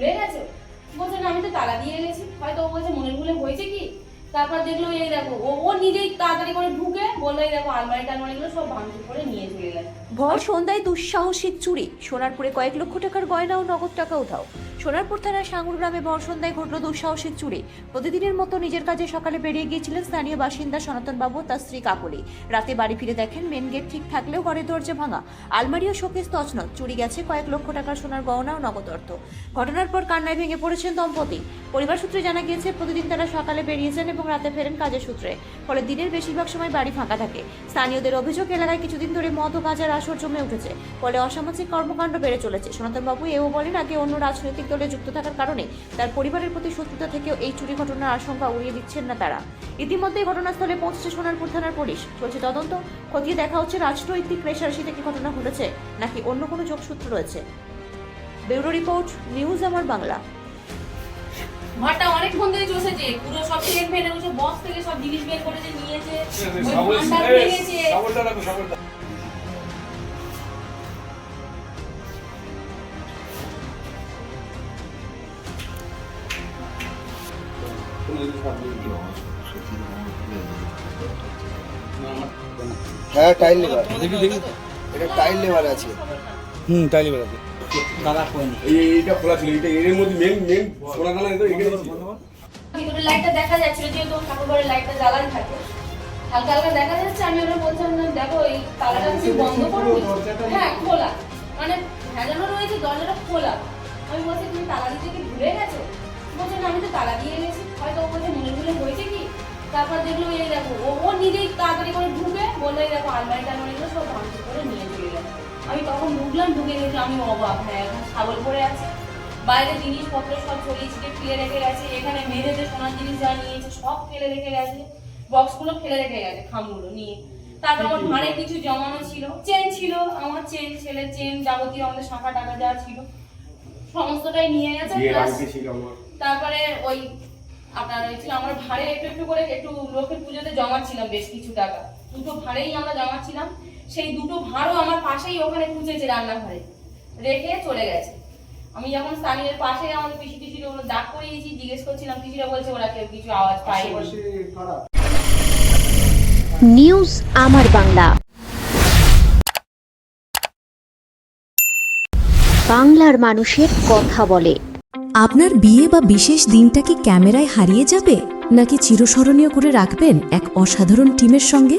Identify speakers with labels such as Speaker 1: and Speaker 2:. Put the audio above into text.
Speaker 1: ভুলে গেছো? বলছে, না, আমি তো তালা দিয়ে গেছি হয়তো ও বলছে, মনের ভুলে হয়েছে কি? তারপর দেখল, এই দেখো, ও ও নিজেই তাড়াতাড়ি করে ঢুকে বলল, এই দেখো, আলমারি টালমারিগুলো সব ভাঙচুর করে নিয়ে চলে গেছে।
Speaker 2: ভর সন্ধ্যায় দুঃসাহসিক চুরি। সোনারপুরে কয়েক লক্ষ টাকার গয়না ও নগদ টাকা উঠাও সোনারপুর থানার সাঙ্গুর গ্রামে ভর সন্ধ্যায় ঘটল দুঃসাহসিক চুরি। প্রতিদিনের মতো নিজের কাজে সকালে বেরিয়ে গিয়েছিলেন স্থানীয় বাসিন্দা সনাতন বাবু তার স্ত্রী কাকলি। রাতে বাড়ি ফিরে দেখেন মেন গেট ঠিক থাকলেও ঘরে দরজা ভাঙা। আলমারি ও শোকেস তছনত চুরি গেছে কয়েক লক্ষ টাকার সোনার গহনা ও নগদ অর্থ। ঘটনার পর কান্নায় ভেঙে পড়েছেন দম্পতি। পরিবার সূত্রে জানা গিয়েছে, প্রতিদিন তারা সকালে বেরিয়েছেন এবং রাতে ফেরেন কাজের সূত্রে। ফলে দিনের বেশিরভাগ সময় বাড়ি ফাঁকা থাকে। স্থানীয়দের অভিযোগ, এলাকায় কিছুদিন ধরে মদ ও গাঁজার আসর জমে উঠেছে। ফলে অসামাজিক কর্মকাণ্ড বেড়ে চলেছে। সনাতন বাবু এও বলেন, আগে অন্য রাজনৈতিক দলে যুক্ত থাকার কারণে তার পরিবারের প্রতি শত্রুতা থেকেও এই চুরি ঘটনার আশঙ্কা উড়িয়ে দিচ্ছেন না তারা। ইতিমধ্যেই ঘটনাস্থলে পৌঁছেছে সোনারপুর থানার পুলিশ। চলছে তদন্ত। খতিয়ে দেখা হচ্ছে, রাজনৈতিক রেশারেশি থেকে ঘটনা ঘটেছে, নাকি অন্য কোনো যোগসূত্র রয়েছে? ব্যুরো রিপোর্ট, নিউজ আমার বাংলা।
Speaker 1: ঘরটা অনেকক্ষণ ধরে চষেছে। পুরো সব থেকে ফেলে বসে বক্স থেকে সব জিনিস বের করেছে নিয়েছে
Speaker 3: হ্যাঁ টাইল লেবার
Speaker 4: দেখি দেখি
Speaker 3: এটা টাইল লেবার আছে।
Speaker 4: হুম তাইলে বেড়াতে এই এইটা খোলা ছিল এইটা এর মধ্যে মেন মেন সোনা দানা তো এখানে
Speaker 1: ভিতরে লাইটটা দেখা যাচ্ছিল যেহেতু ঠাকুর ঘরের লাইটটা জ্বালানো থাকে। হালকা হালকা দেখা যাচ্ছে আমি ওরা বলছিলাম না দেখো এই তালাটা তুমি বন্ধ করো হ্যাঁ খোলা। মানে ভেজানো রয়েছে দরজাটা খোলা। আমি বলছি তুমি তালা দিতে কি ভুলে গেছো? বলছে না আমি তো তালা দিয়ে গেছি হয়তো ও বলছে মনে ভুলে হয়েছে কি? তারপর দেখল এই দেখো ও ও নিজেই তাড়াতাড়ি করে ঢুকে বলল এই দেখো আলমারি টালমারিগুলো সব ভাঙচুর করে নিয়ে চলে গেছে আমি তখন ঢুকলাম ঢুকে দেখি আমি অবাক। হ্যাঁ এখন ছাগল পড়ে আছে। বাইরে জিনিসপত্র সব ছড়িয়ে ছিটিয়ে ফেলে রেখে গেছে। এখানে মেয়েদের সোনার জিনিস যা নিয়েছে সব ফেলে রেখে গেছে। বক্সগুলো ফেলে রেখে গেছে খামগুলো নিয়ে। তারপর আমার ভাঁড়ে কিছু জমানো ছিল। চেন ছিল আমার চেন ছেলের চেন যাবতীয় আমাদের শাখা টাকা যা ছিল। সমস্তটাই নিয়ে গেছে
Speaker 4: ছিল
Speaker 1: তারপরে ওই আপনার ছিল আমার ভাড়ে একটু একটু করে একটু লক্ষ্মীর পুজোতে জমাচ্ছিলাম বেশ কিছু টাকা। দুটো ভাড়েই আমরা জমাচ্ছিলাম। সেই দুটো ভাড়ও আমার পাশেই ওখানে খুঁজেছে রান্নাঘরে। রেখে চলে গেছে। আমি যখন স্থানীয় পাশে আমাদের পিসি টিসির ওগুলো ডাক করিয়েছি। জিজ্ঞেস করছিলাম পিসিরা বলছে ওরা কেউ কিছু আওয়াজ পায়নি।
Speaker 5: নিউজ আমার বাংলা। বাংলার মানুষের কথা বলে।
Speaker 6: আপনার বিয়ে বা বিশেষ দিনটা কি ক্যামেরায় হারিয়ে যাবে নাকি চিরস্মরণীয় করে রাখবেন এক অসাধারণ টিমের সঙ্গে?